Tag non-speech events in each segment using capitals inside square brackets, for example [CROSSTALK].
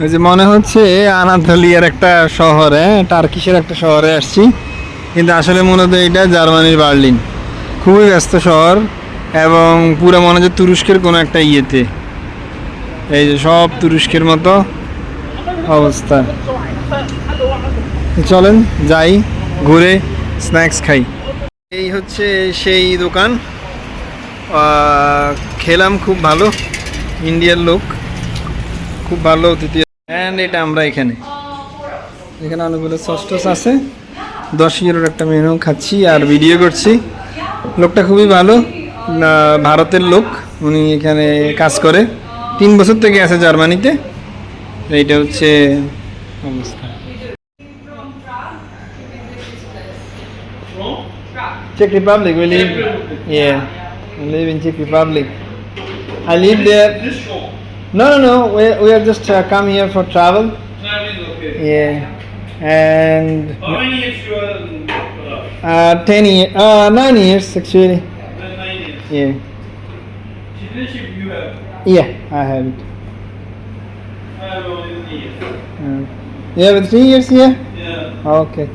ওই যে মনে হচ্ছে আনাতোলিয়ার একটা শহরে, টার্কিশের একটা শহরে আসছি। কিন্তু আসলে মনে মূলত এটা জার্মানির বার্লিন। খুবই ব্যস্ত শহর এবং পুরো মনে হচ্ছে তুরস্কের কোনো একটা ইয়েতে। এই যে সব তুরস্কের মতো অবস্থা। চলেন, যাই, ঘুরে স্ন্যাক্স খাই। এই হচ্ছে সেই দোকান। খেলাম খুব ভালো, ইন্ডিয়ার লোক। খুব ভালো অতিথি অ্যান্ড এটা আমরা এখানে এখানে অনেকগুলো সস আছে দশ ইউরোর একটা মেনু খাচ্ছি আর ভিডিও করছি লোকটা খুবই ভালো ভারতের লোক উনি এখানে কাজ করে তিন বছর থেকে আছে জার্মানিতে এইটা হচ্ছে অবস্থা Czech Republic, we live. Yeah, we live in Czech Republic. I live there. No, no, no. We, we are just uh, come here for travel. Travel, is okay. Yeah. And how many years you are? Uh, ten years. Uh, nine years actually. Nine years. Yeah. Citizenship you have. Yeah, I have it. I have only three years. Uh, yeah, with three years, here. Yeah. Okay.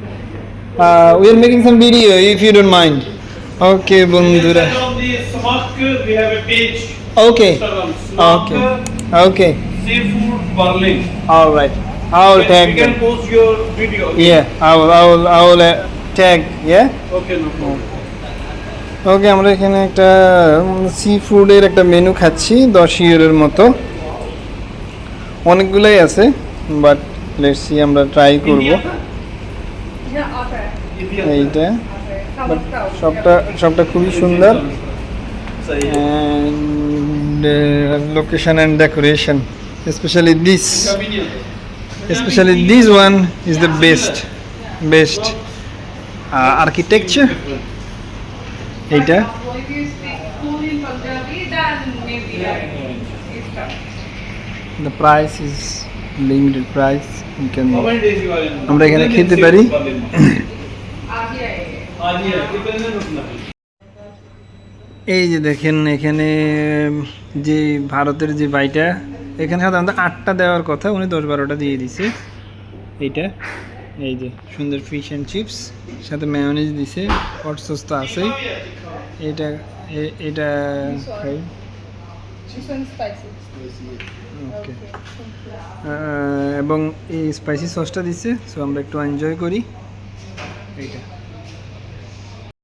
Uh, we are making some video if you don't mind. Okay, Bundura. On the Samak, we have a page. Okay. Instagram. Samak, okay. Okay. Seafood Berlin. All right. I will You tag can them. post your video. okay? Yeah, I will. I will. I will uh, tag. Yeah. Okay, no problem. ওকে আমরা এখানে একটা C ফুডের একটা menu খাচ্ছি দশ ইউরোর মতো অনেকগুলোই আছে বাট লেটস সি আমরা ট্রাই করব. এইটা সবটা সবটা খুবই সুন্দর and Location and decoration specially this Convenient. Specially this one is the best best architecture এইটা If you speak full in Punjabi, then maybe it's tough. The price is limited price. You can How many days you are in? আমরা এখানে Berlin, খেতে Seafood পারি। [COUGHS] Berlin. [COUGHS] आज এই যে দেখেন এখানে যে ভারতের যে বাইটা এখানে সাধারণত আটটা দেওয়ার কথা উনি দশ বারোটা দিয়ে দিছে। এইটা এই যে সুন্দর ফিশ অ্যান্ড চিপস সাথে ম্যায়োনিজ দিছে হট সস তো আছেই। এটা এটা খাই. ওকে এবং এই স্পাইসি সসটা দিছে সো আমরা একটু এনজয় করি। এইটা।